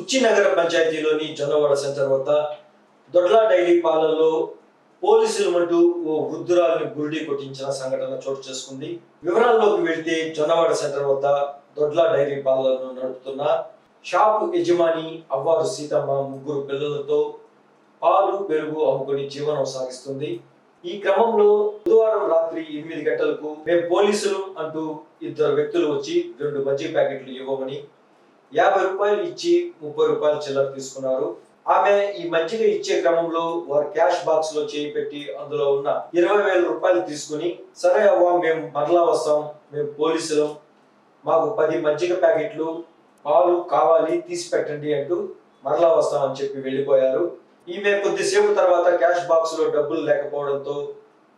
బుచ్చినగర పంచాయతీలోని Jonnawada centre వద్ద దొడ్ల dairy పాలనలో పోలీసులు అంటూ ఓ వృద్ధురాలిని గురిడి కొట్టించిన సంఘటన చోటు చేసుకుంది. వివరాల్లోకి వెళ్తే జొన్నవాడ సెంటర్ వద్ద దొడ్ల డైరీ పాలనను నడుపుతున్న షాపు యజమాని అవ్వారు సీతమ్మ ముగ్గురు పిల్లలతో పాలు పెరుగు అమ్ముకొని జీవనం సాగిస్తుంది. ఈ క్రమంలో బుధవారం రాత్రి ఎనిమిది గంటలకు మేము పోలీసులు అంటూ ఇద్దరు వ్యక్తులు వచ్చి రెండు మజ్జిగ ప్యాకెట్లు ఇవ్వమని యాభై రూపాయలు ఇచ్చి ముప్పై రూపాయలు చిల్లర తీసుకున్నారు. ఆమె ఈ మజ్జిగ ఇచ్చే క్రమంలో వారు క్యాష్ బాక్స్లో చేయి పెట్టి అందులో ఉన్న ఇరవై వేల రూపాయలు తీసుకుని సరే అవ్వ మేము మరలా వస్తాం మేము పోలీసులు మాకు పది మజ్జిగ ప్యాకెట్లు పాలు కావాలి తీసి పెట్టండి అంటూ మరలా వస్తామని చెప్పి వెళ్ళిపోయారు. ఈమె కొద్దిసేపు తర్వాత క్యాష్ బాక్స్లో డబ్బులు లేకపోవడంతో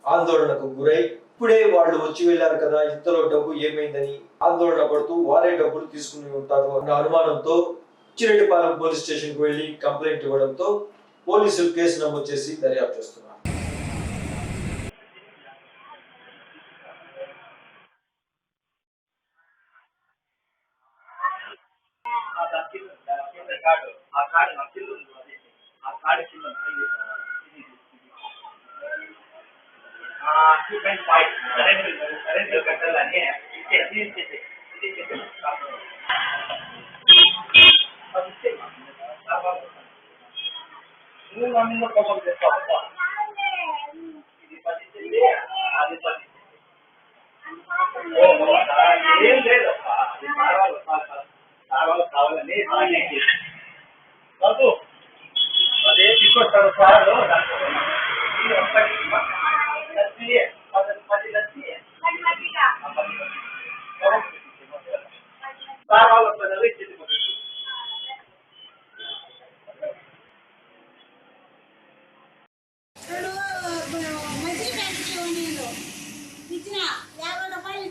ఆందోళనకు గురై ఇప్పుడే వాళ్ళు వచ్చి వెళ్ళారు కదా ఇంతలో డబ్బు ఏమైందని ఆందోళన పడుతూ వారే డబ్బులు తీసుకుని ఉంటారు అన్న అనుమానంతో చిరటిపాలెం పోలీస్ స్టేషన్కు వెళ్ళి కంప్లైంట్ ఇవ్వడంతో పోలీసులు కేసు నమోదు చేసి దర్యాప్తు చేస్తున్నారు ఆ దాని కార్డు నా కింద ఉంది అది ఆ కార్డు కింద ఉంది. ఆ two point five current current కట్టాలని ఇచ్చే ఇది ఇచ్చేసి ఇది ఇచ్చేసి అది ఇచ్చే నువ్వు నా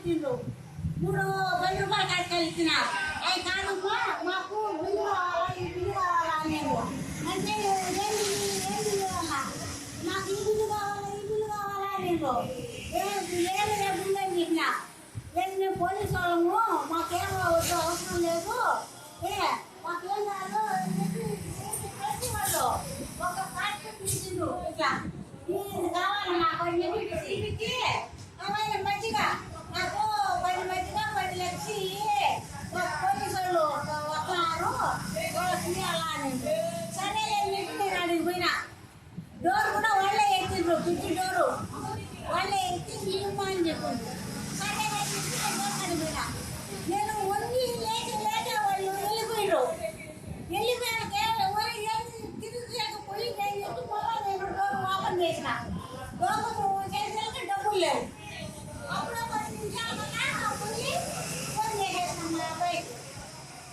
ఇచ్చిండ్రు మూడు వెయ్యి రూపాయలు కాసుకొని ఇచ్చిన. అవి కాదమ్మా మాకు బిల్లు కావాలా ఇల్లు బిల్లు అంటే ఏంటి ఏంటి బిల్లు ఇల్లు నాకు ఇల్లు కావాలా ఈ కావాలా నేను ఏమి ఏమి లేకుందని చెప్పిన. లేదు మేము పోలీసు వాళ్ళము మాకేం అవసరం లేదు. ఏ మాకేం కాదు వాళ్ళు? ఒక ప్యాకెట్ ఇచ్చిండ్రు ఇట్లా కావాలి మాకు మంచిగా? నేను వంగి లేచి లేక వాళ్ళు వెళ్ళిపోయిండ్రు వెళ్ళిపోయాక ఎవరు ఏం తిరిగిపోయి నేను చెప్పి మళ్ళా నేను ఓపెన్ చేసిన? ఓపెన్ చేసేందుకు డబ్బులు లేవు. అప్పుడు పది నిమిషాలు పోయి ఫోన్ చేసేసిన మా అబ్బాయికి.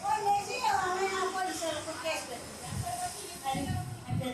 ఫోన్ చేసి పోలీసులకు కేసు పెట్టింది అది అంటే